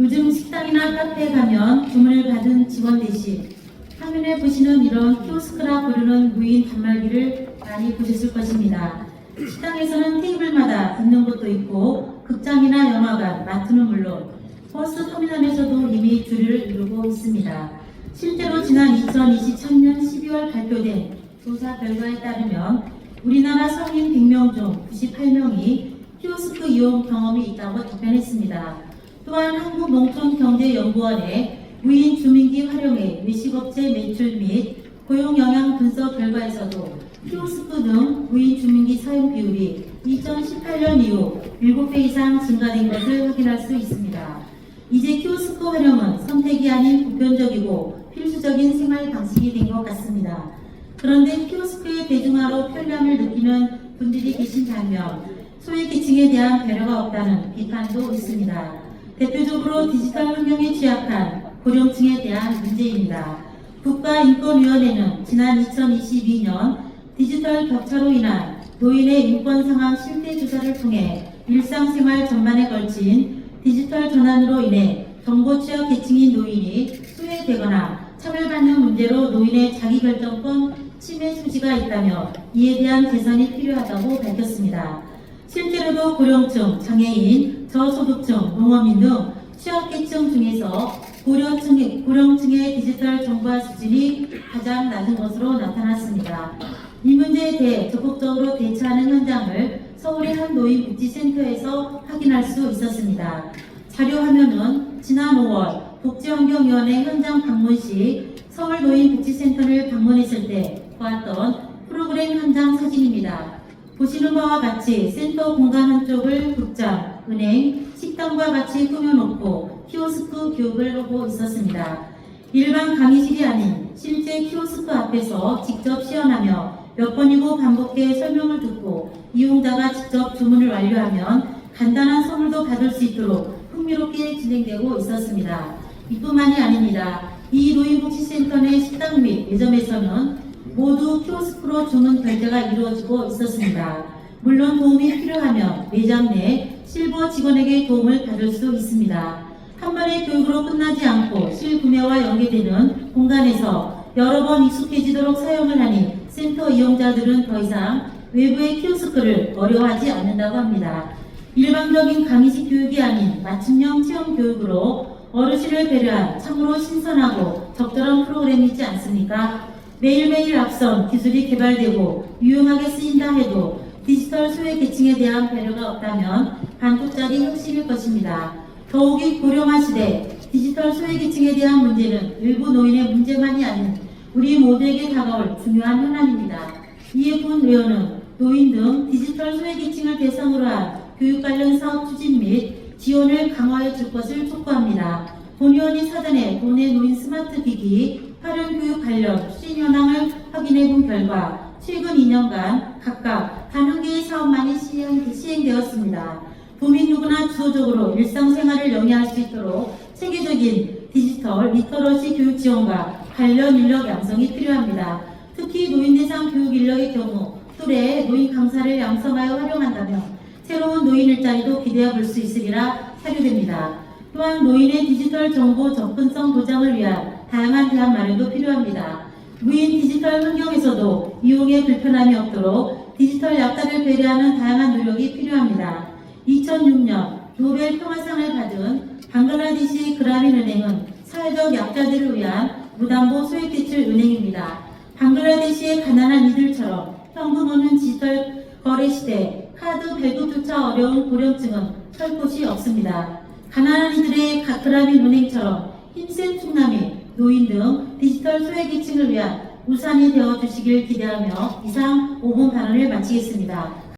요즘 식당이나 카페에 가면 주문을 받은 직원 대신 화면에 보시는 이런 키오스크라 부르는 무인 단말기를 많이 보셨을 것입니다. 식당에서는 테이블마다 있는 곳도 있고 극장이나 영화관, 마트는 물론 버스 터미널에서도 이미 줄을 이루고 있습니다. 실제로 지난 2023년 12월 발표된 조사 결과에 따르면 우리나라 성인 100명 중 98명이 키오스크 이용 경험이 있다고 답변했습니다. 또한 한국농촌경제연구원의 무인 주민기 활용의 외식업체 매출 및 고용 영향 분석 결과에서도 키오스크 등 무인 주민기 사용 비율이 2018년 이후 7배 이상 증가된 것을 확인할 수 있습니다. 이제 키오스크 활용은 선택이 아닌 보편적이고 필수적인 생활 방식이 된 것 같습니다. 그런데 키오스크의 대중화로 편리함을 느끼는 분들이 계신 반면 소외계층에 대한 배려가 없다는 비판도 있습니다. 대표적으로 디지털 환경에 취약한 고령층에 대한 문제입니다. 국가인권위원회는 지난 2022년 디지털 격차로 인한 노인의 인권 상황 실태 조사를 통해 일상생활 전반에 걸친 디지털 전환으로 인해 정보 취약 계층인 노인이 소외되거나 차별받는 문제로 노인의 자기결정권 침해 소지가 있다며 이에 대한 개선이 필요하다고 밝혔습니다. 실제로도 고령층, 장애인, 저소득층, 농어민 등 취약계층 중에서 고령층의, 고령층의 디지털 정보화 수준이 가장 낮은 것으로 나타났습니다. 이 문제에 대해 적극적으로 대처하는 현장을 서울의 한 노인복지센터에서 확인할 수 있었습니다. 자료 화면은 지난 5월 복지환경위원회 현장 방문 시 서울 노인복지센터를 방문했을 때 보았던 프로그램 현장 사진입니다. 보시는 바와 같이 센터 공간 한쪽을 극장, 은행, 식당과 같이 꾸며놓고 키오스크 교육을 하고 있었습니다. 일반 강의실이 아닌 실제 키오스크 앞에서 직접 시연하며 몇 번이고 반복해 설명을 듣고 이용자가 직접 주문을 완료하면 간단한 선물도 받을 수 있도록 흥미롭게 진행되고 있었습니다. 이뿐만이 아닙니다. 이 노인복지센터 내 식당 및 매점에서는 모두 키오스크로 주문 결제가 이루어지고 있었습니다. 물론 도움이 필요하면 매장 내 실버 직원에게 도움을 받을 수 있습니다. 한 번의 교육으로 끝나지 않고 실구매와 연계되는 공간에서 여러 번 익숙해지도록 사용을 하니 센터 이용자들은 더 이상 외부의 키오스크를 어려워하지 않는다고 합니다. 일반적인 강의식 교육이 아닌 맞춤형 체험 교육으로 어르신을 배려한 참으로 신선하고 적절한 프로그램이지 않습니까? 매일매일 앞선 기술이 개발되고 유용하게 쓰인다 해도 디지털 소외 계층에 대한 배려가 없다면 반쪽짜리 혁신일 것입니다. 더욱이 고령화 시대 디지털 소외 계층에 대한 문제는 일부 노인의 문제만이 아닌 우리 모두에게 다가올 중요한 현안입니다. 이에 본 의원은 노인 등 디지털 소외 계층을 대상으로 한 교육 관련 사업 추진 및 지원을 강화해 줄 것을 촉구합니다. 본 의원이 사전에 본의 노인 스마트 기기 활용 교육 관련 확인해 본 결과 최근 2년간 각각 단한 개의 사업만이 시행, 시행 되었습니다. 도민 누구나 주도적으로 일상생활을 영위할 수 있도록 체계적인 디지털 리터러시 교육 지원과 관련 인력 양성이 필요합니다. 특히 노인 대상 교육 인력의 경우 또래 노인 강사를 양성하여 활용한다면 새로운 노인 일자리도 기대해 볼 수 있으리라 사료됩니다. 또한 노인의 디지털 정보 접근성 보장을 위한 다양한 대안 마련도 필요합니다. 무인 디지털 환경에서도 이용에 불편함이 없도록 디지털 약자를 배려하는 다양한 노력이 필요합니다. 2006년 노벨 평화상을 받은 방글라데시 그라민 은행은 사회적 약자들을 위한 무담보 소액 대출 은행입니다. 방글라데시의 가난한 이들처럼 현금 없는 디지털 거래 시대 카드 발급조차 어려운 고령층은 설 곳이 없습니다. 가난한 이들의 가크라민 은행처럼 힘센 충남이 노인 등 디지털 소외계층을 위한 우산이 되어 주시길 기대하며 이상 5분 발언을 마치겠습니다.